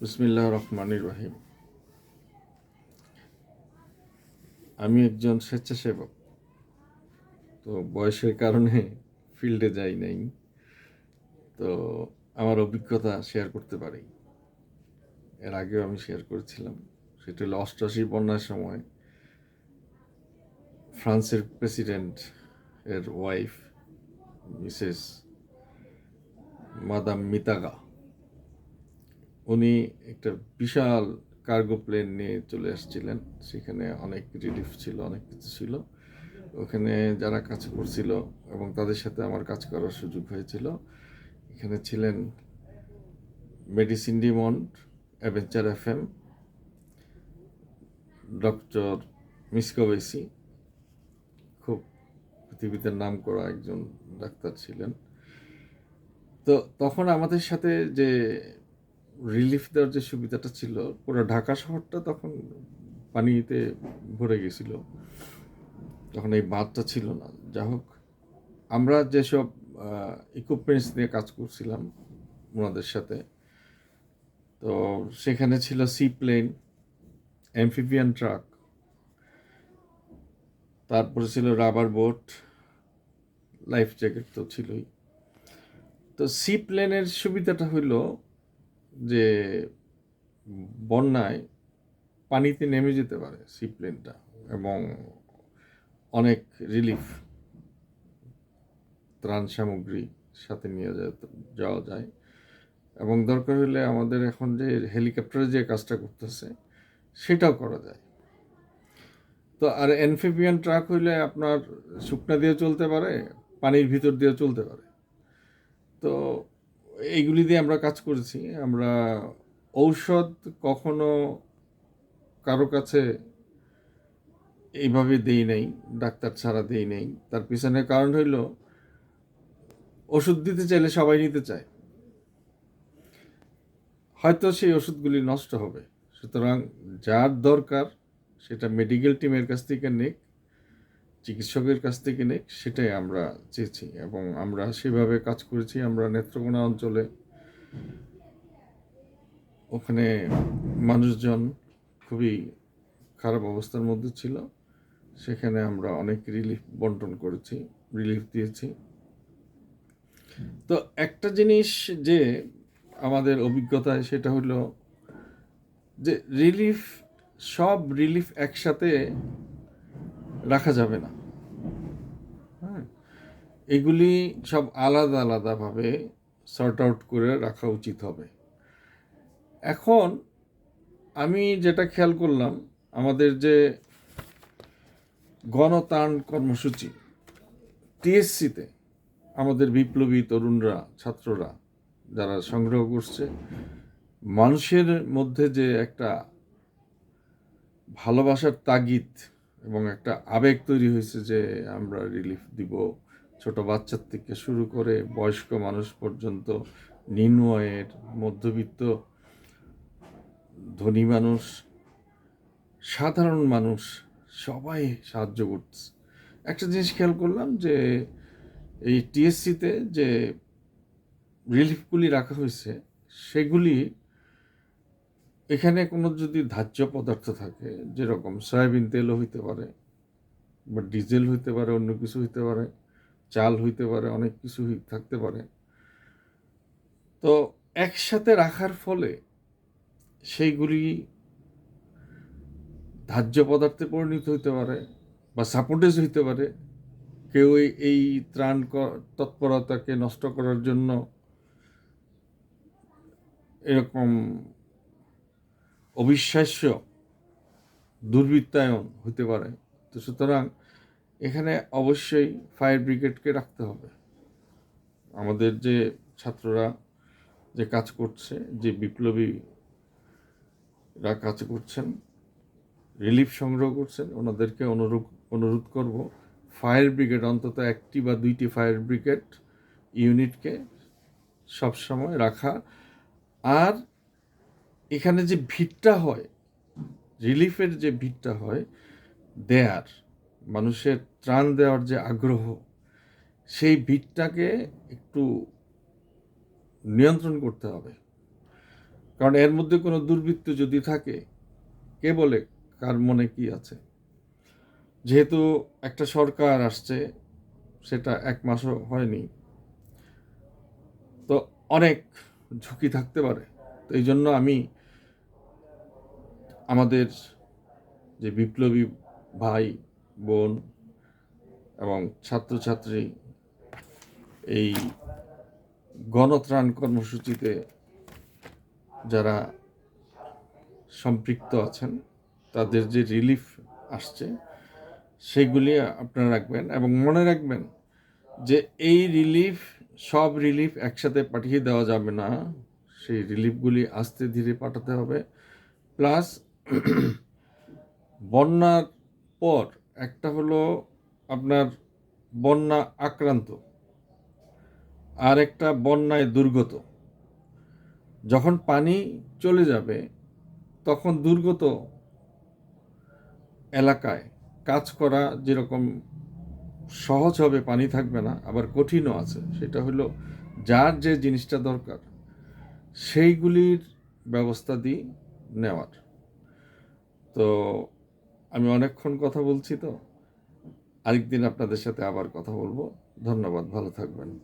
বিসমিল্লাহ রহমানির রহিম। আমি একজন স্বেচ্ছাসেবক, তো বয়সের কারণে ফিল্ডে যাই নাই, তো আমার অভিজ্ঞতা শেয়ার করতে পারি। এর আগেও আমি শেয়ার করেছিলাম, সেটা হলো অষ্টআশি বন্যার সময় ফ্রান্সের প্রেসিডেন্ট এর ওয়াইফ মিসেস মাদাম মিতাগা। উনি একটা বিশাল কার্গো প্লেন নিয়ে চলে আসছিলেন। সেখানে অনেক রিলিফ ছিল, অনেক কিছু ছিল। ওখানে যারা কাজ করছিল এবং তাদের সাথে আমার কাজ করার সুযোগ হয়েছিল। এখানে ছিলেন মেডিসিন ডিমন্ড অ্যাভেঞ্চার এফ এম ডক্টর মিসকোবেসি খুব পৃথিবীতে নাম করা একজন ডাক্তার ছিলেন। তো তখন আমাদের সাথে যে রিলিফ দেওয়ার যে সুবিধাটা ছিল, পুরো ঢাকা শহরটা তখন পানিতে ভরে গেছিল। তখন এই বাঁধটা ছিল না। যা হোক, আমরা যেসব ইকুইপমেন্টস নিয়ে কাজ করছিলাম ওনাদের সাথে, তো সেখানে ছিল সি প্লেন অ্যামফিবিয়ান ট্রাক তারপরে ছিল রাবার বোট লাইফ জ্যাকেট তো ছিলই। তো সি প্লেনের সুবিধাটা হইল যে বন্যায় পানিতে নেমে যেতে পারে সি প্লেনটা এবং অনেক রিলিফ ত্রাণ সামগ্রী সাথে নিয়ে যাওয়া যায়। এবং দরকার হলে আমাদের এখন যে হেলিকপ্টারে যে কাজটা করতেছে, সেটাও করা যায়। তো আর এনফিবিয়ান ট্রাক হইলে আপনার শুকনা দিয়ে চলতে পারে, পানির ভিতর দিয়ে চলতে পারে। তো এইগুলি দিয়ে আমরা কাজ করেছি। আমরা ঔষধ কখনো কারও কাছে এইভাবে দেই নাই, ডাক্তার ছাড়া দেই নাই। তার পিছনে কারণ হইল, ওষুধ দিতে চাইলে সবাই নিতে চায়। হয়তো সেই ওষুধগুলি নষ্ট হবে। সুতরাং যার দরকার সেটা মেডিকেল টিমের কাছ থেকে নিক। চিকিৎসকের কাছ থেকে নেই, সেটাই আমরা চেয়েছি এবং আমরা সেভাবে কাজ করেছি। আমরা নেত্রকোনা অঞ্চলে ওখানে মানুষজন খুবই খারাপ অবস্থার মধ্যে ছিল। সেখানে আমরা অনেক রিলিফ বন্টন করেছি রিলিফ দিয়েছি। তো একটা জিনিস যে আমাদের অভিজ্ঞতায় সেটা হলো যে রিলিফ সব রিলিফ একসাথে রাখা যাবে না। হ্যাঁ। এগুলি সব আলাদা আলাদাভাবে সর্ট আউট করে রাখা উচিত হবে। এখন আমি যেটা খেয়াল করলাম, আমাদের যে গণতান কর্মসূচি, টিএসসিতে আমাদের বিপ্লবী তরুণরা, ছাত্ররা যারা সংগ্রহ করছে, মানুষের মধ্যে যে একটা ভালোবাসার তাগিদ এবং একটা আবেগ তৈরি হয়েছে যে আমরা রিলিফ দিব। ছোট বাচ্চার থেকে শুরু করে বয়স্ক মানুষ পর্যন্ত, নিম্ন মধ্যবিত্ত, ধনী মানুষ, সাধারণ মানুষ, সবাই সাহায্য করছে। একটা জিনিস খেয়াল করলাম যে এই টিএসসিতে যে রিলিফগুলি রাখা হয়েছে, সেগুলি এখানে কোনো যদি ধার্য পদার্থ থাকে, যেরকম সয়াবিন তেলও হইতে পারে, বা ডিজেল হইতে পারে, অন্য কিছু হইতে পারে, চাল হইতে পারে, অনেক কিছু থাকতে পারে। তো একসাথে রাখার ফলে সেইগুলি ধার্য পদার্থে পরিণত হইতে পারে, বা সাপোর্টেজ হইতে পারে। কেউ এই ত্রাণ তৎপরতাকে নষ্ট করার জন্য এরকম অবিশ্বাস্য দুর্বৃত্তায়ন হতে পারে। তো সুতরাং এখানে অবশ্যই ফায়ার ব্রিগেডকে রাখতে হবে। আমাদের যে ছাত্ররা যে কাজ করছে, যে বিপ্লবীরা কাজ করছেন, রিলিফ সংগ্রহ করছেন, ওনাদেরকে অনুরোধ অনুরোধ করব, ফায়ার ব্রিগেড, অন্তত একটি বা দুইটি ফায়ার ব্রিগেড ইউনিটকে সবসময় রাখা। আর এখানে যে ভিড়টা হয় রিলিফের যে ভিড়টা হয়, দেয়ার, মানুষের ত্রাণ দেওয়ার যে আগ্রহ, সেই ভিড়টাকে একটু নিয়ন্ত্রণ করতে হবে। কারণ এর মধ্যে কোনো দুর্বৃত্ত যদি থাকে, কে বলে কার মনে কি আছে? যেহেতু একটা সরকার আসছে, সেটা এক মাসও হয়নি, তো অনেক ঝুঁকি থাকতে পারে। তো এই জন্য আমি আমাদের যে বিপ্লবী ভাই, বোন এবং ছাত্রছাত্রী এই গণত্রাণ কর্মসূচিতে যারা সম্পৃক্ত আছেন, তাদের যে রিলিফ আসছে, সেগুলি আপনারা রাখবেন এবং মনে রাখবেন যে এই রিলিফ, সব রিলিফ একসাথে পাঠিয়ে দেওয়া যাবে না। সেই রিলিফগুলি আস্তে ধীরে পাঠাতে হবে। প্লাস বন্যার পর একটা হলো আপনার বন্যা আক্রান্ত, আর একটা বন্যায় দুর্গত। যখন পানি চলে যাবে, তখন দুর্গত এলাকায় কাজ করা যেরকম সহজ হবে, পানি থাকবে না, আবার কঠিনও আছে। সেটা হলো যার যে জিনিসটা দরকার সেইগুলির ব্যবস্থা দিই নেওয়ার। তো আমি অনেকক্ষণ কথা বলছি তো। আরেকদিন আপনাদের সাথে আবার কথা বলব। ধন্যবাদ, ভালো থাকবেন।